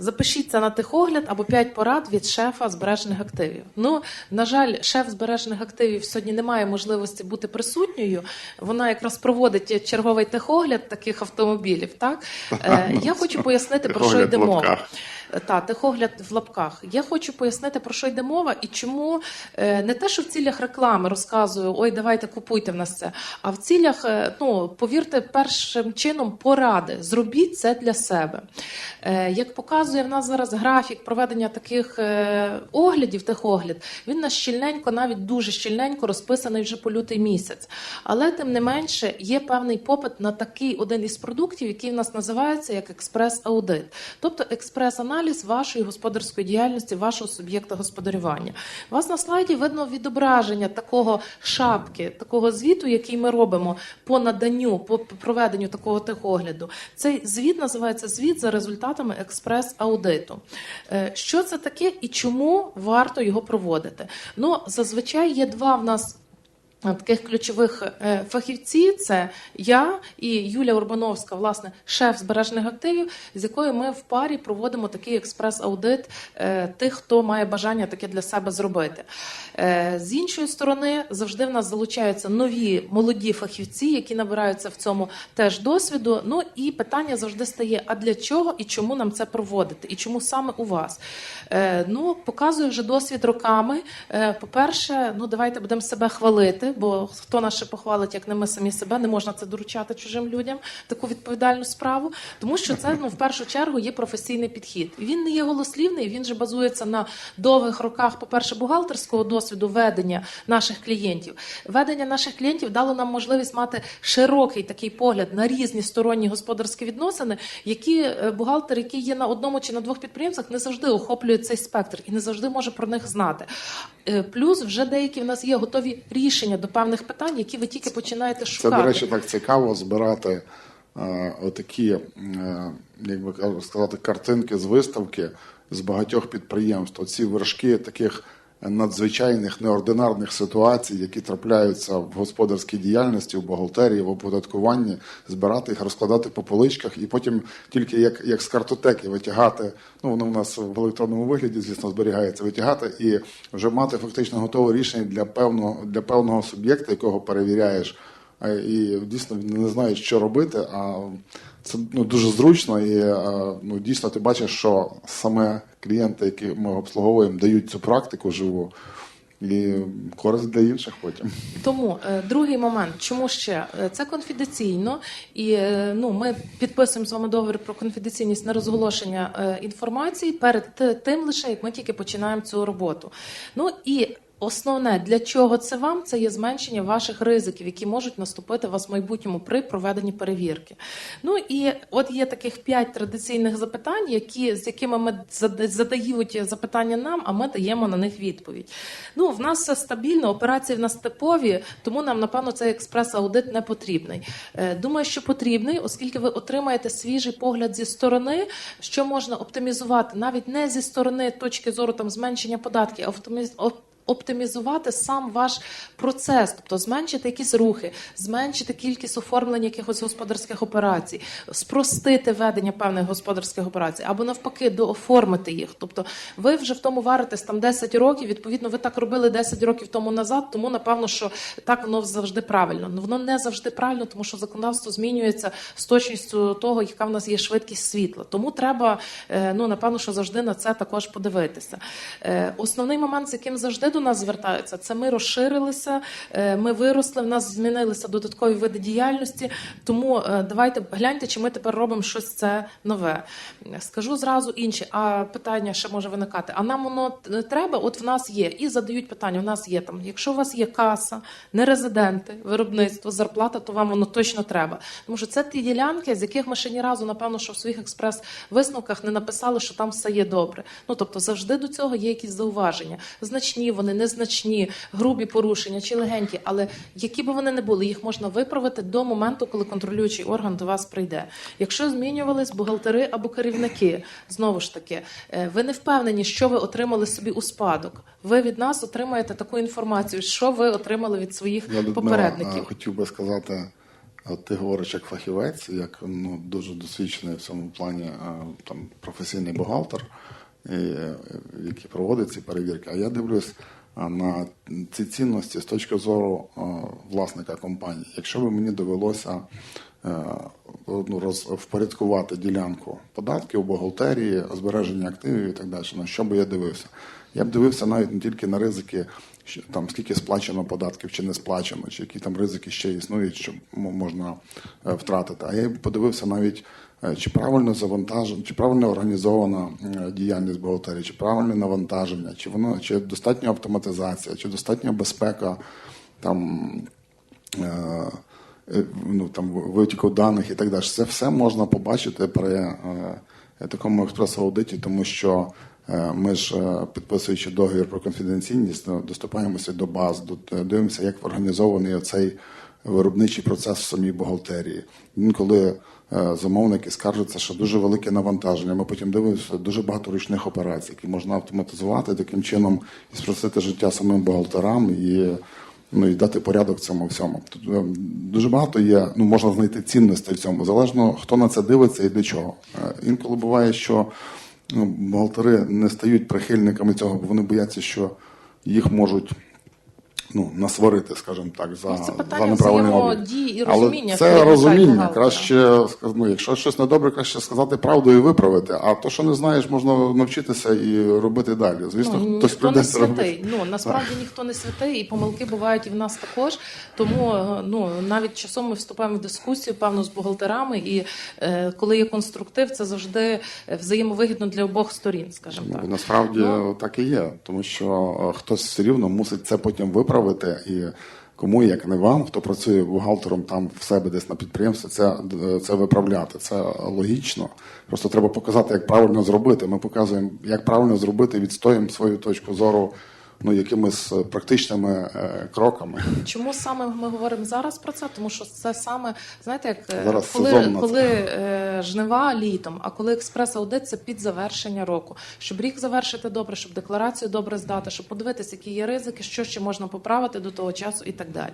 Запишіться на тихогляд або 5 порад від шефа збережених активів. Ну, на жаль, шеф збережених активів сьогодні не має можливості бути присутньою. Вона якраз проводить черговий техогляд таких автомобілів. Так Е, я хочу пояснити про що йде мова. Та, техогляд в лапках. Я хочу пояснити, про що йде мова і чому е, не те, що в цілях реклами розказую, ой, давайте купуйте в нас це. А в цілях, е, ну повірте, першим чином поради. Зробіть це для себе. Е, Як показує в нас зараз графік проведення таких оглядів, техогляд, він нас щільненько, навіть дуже щільненько розписаний вже по лютий місяць. Але тим не менше є певний попит на такий один із продуктів, який в нас називається як експрес-аудит, тобто експрес-аналіз вашої господарської діяльності, вашого суб'єкта господарювання. У вас на слайді видно відображення такого шапки, такого звіту, який ми робимо по наданню, по проведенню такого техогляду. Цей звіт називається звіт за результатами експрес-аудиту. Е, Що це таке і чому варто його проводити? Ну, зазвичай є два в нас. Таких ключових е, фахівці це я і Юлія Урбановська, власне, шеф збережених активів, з якою ми в парі проводимо такий експрес-аудит е, тих, хто має бажання таке для себе зробити. Е, З іншої сторони, завжди в нас залучаються нові молоді фахівці, які набираються в цьому теж досвіду. Ну і питання завжди стає: а для чого і чому нам це проводити? І чому саме у вас? Ну, показує вже досвід роками. Е, По-перше, ну давайте будемо себе хвалити, бо хто нас ще похвалить, як не ми самі себе, не можна це доручати чужим людям, таку відповідальну справу, тому що це ну в першу чергу є професійний підхід. Він не є голослівний, він же базується на довгих роках, по-перше, бухгалтерського досвіду ведення наших клієнтів. Ведення наших клієнтів дало нам можливість мати широкий такий погляд на різні сторонні господарські відносини, які е, бухгалтер, який є на одному чи на двох підприємствах, не завжди охоплює цей спектр і не завжди може про них знати. Е, Плюс вже деякі в нас є готові рішення до певних питань, які ви тільки починаєте Це, до речі, так цікаво збирати е, отакі, е, як би ка- сказати, картинки з виставки з багатьох підприємств. Оці вершки таких надзвичайних неординарних ситуацій, які трапляються в господарській діяльності, в бухгалтерії, в оподаткуванні, збирати їх, розкладати по поличках і потім тільки як, як з картотеки витягати. Ну воно в нас в електронному вигляді, звісно, зберігається, витягати і вже мати фактично готове рішення для певного для певного суб'єкта, якого перевіряєш. І дійсно не знають, що робити. А це ну, дуже зручно, і ну, дійсно ти бачиш, що саме клієнти, які ми обслуговуємо, дають цю практику живу і користь для інших потім. Тому е, другий момент, чому ще Е, це конфіденційно, і е, ну ми підписуємо з вами договір про конфіденційність на розголошення е, інформації перед тим, лише як ми тільки починаємо цю роботу. Ну і Основне для чого це вам це є зменшення ваших ризиків, які можуть наступити у вас в майбутньому при проведенні перевірки. Ну і от є таких п'ять традиційних запитань, які з якими ми зада- задають запитання нам, а ми даємо на них відповідь. Ну в нас все стабільно, операції в нас типові, тому нам напевно цей експрес-аудит не потрібний. Е, Думаю, що потрібний, оскільки ви отримаєте свіжий погляд зі сторони, що можна оптимізувати навіть не зі сторони точки зору там зменшення податків, а Оптимізувати сам ваш процес, тобто зменшити якісь рухи, зменшити кількість оформлення якихось господарських операцій, спростити ведення певних господарських операцій, або навпаки, дооформити їх. Тобто, ви вже в тому варитесь там 10 років. Відповідно, ви так робили 10 років тому назад. Тому напевно, що так воно завжди правильно. Ну воно не завжди правильно, тому що законодавство змінюється з точністю того, яка в нас є швидкість світла. Тому треба е, ну напевно, що завжди на це також подивитися. Е, Основний момент, з яким завжди до нас звертаються, це ми розширилися, е, ми виросли, в нас змінилися додаткові види діяльності. Тому е, давайте гляньте, чи ми тепер робимо щось це нове. Скажу зразу інше, а питання ще може виникати. А нам воно т- треба? От в нас є. І задають питання: у нас є там, якщо у вас є каса, нерезиденти, виробництво, зарплата, то вам воно точно треба. Тому що це ті ділянки, з яких ми ще ні разу, напевно, що в своїх експрес-висновках не написали, що там все є добре. Ну тобто завжди до цього є якісь зауваження. Значні вони, незначні, грубі порушення чи легенькі, але які би вони не були, їх можна виправити до моменту, коли контролюючий орган до вас прийде. Якщо змінювались бухгалтери або керівники, знову ж таки, е, ви не впевнені, що ви отримали собі у спадок. Ви від нас отримаєте таку інформацію, що ви отримали від своїх Я Людмила, попередників. е, хотів би сказати От ти говориш як фахівець, як ну, дуже досвідчений в цьому плані е, там, професійний бухгалтер, і, е, який проводить ці перевірки. А я дивлюсь е, на ці цінності з точки зору власника компанії. Якщо б мені довелося е, ну, роз, впорядкувати ділянку податків, бухгалтерії, збереження активів і так далі, на що би я дивився? Я б дивився навіть не тільки на ризики, там скільки сплачено податків чи не сплачено, чи які там ризики ще існують, що можна е, втратити. А я б подивився навіть, чи правильно завантажена, чи правильно організована е, діяльність бухгалтерії, чи правильне навантаження, чи воно чи достатня автоматизація, чи достатня безпека там. е, е, Ну, там витіку даних і так далі. Це все можна побачити при е, такому експрес-аудиті, тому що е, ми ж, е, підписуючи договір про конфіденційність, ну, доступаємося до баз, до- дивимося, як організований оцей виробничий процес в самій бухгалтерії. Е, замовники скаржаться, що дуже велике навантаження. Ми потім дивимося дуже багато ручних операцій, які можна автоматизувати таким чином і спростити життя самим бухгалтерам і ну і дати порядок цьому всьому. Тут е, дуже багато є, ну можна знайти цінності в цьому, залежно хто на це дивиться і для чого. Е, Інколи буває, що ну, бухгалтери не стають прихильниками цього, бо вони бояться, що їх можуть. Ну, насварити, скажімо так, за, це за питання неправильний облік. взаємодії і розуміння, Але це розуміння. бухгалтера. Краще, ну, якщо щось недобре, краще сказати правду і виправити. А то, що не знаєш, можна навчитися і робити далі. Звісно, Ну, хтось ніхто не прийде це робити. святий. Ну насправді ніхто не святий, і помилки бувають і в нас також. Тому е, ну навіть часом ми вступаємо в дискусію, певно, з бухгалтерами. І е, коли є конструктив, це завжди е, взаємовигідно для обох сторін, скажімо Ну, так. Насправді Ну. так і є, тому що е, хтось все рівно мусить це потім виправити. І кому, як не вам, хто працює бухгалтером там в себе десь на підприємстві, це, це виправляти. Це логічно. Просто треба показати, як правильно зробити. Ми показуємо, як правильно зробити, відстоїмо свою точку зору ну, якимись практичними е, кроками. Чому саме ми говоримо зараз про це? Тому що це саме знаєте, як е, Зараз коли, коли е, жнива літом, а коли експрес-аудит це під завершення року, щоб рік завершити добре, щоб декларацію добре здати, щоб подивитися, які є ризики, що ще можна поправити до того часу і так далі.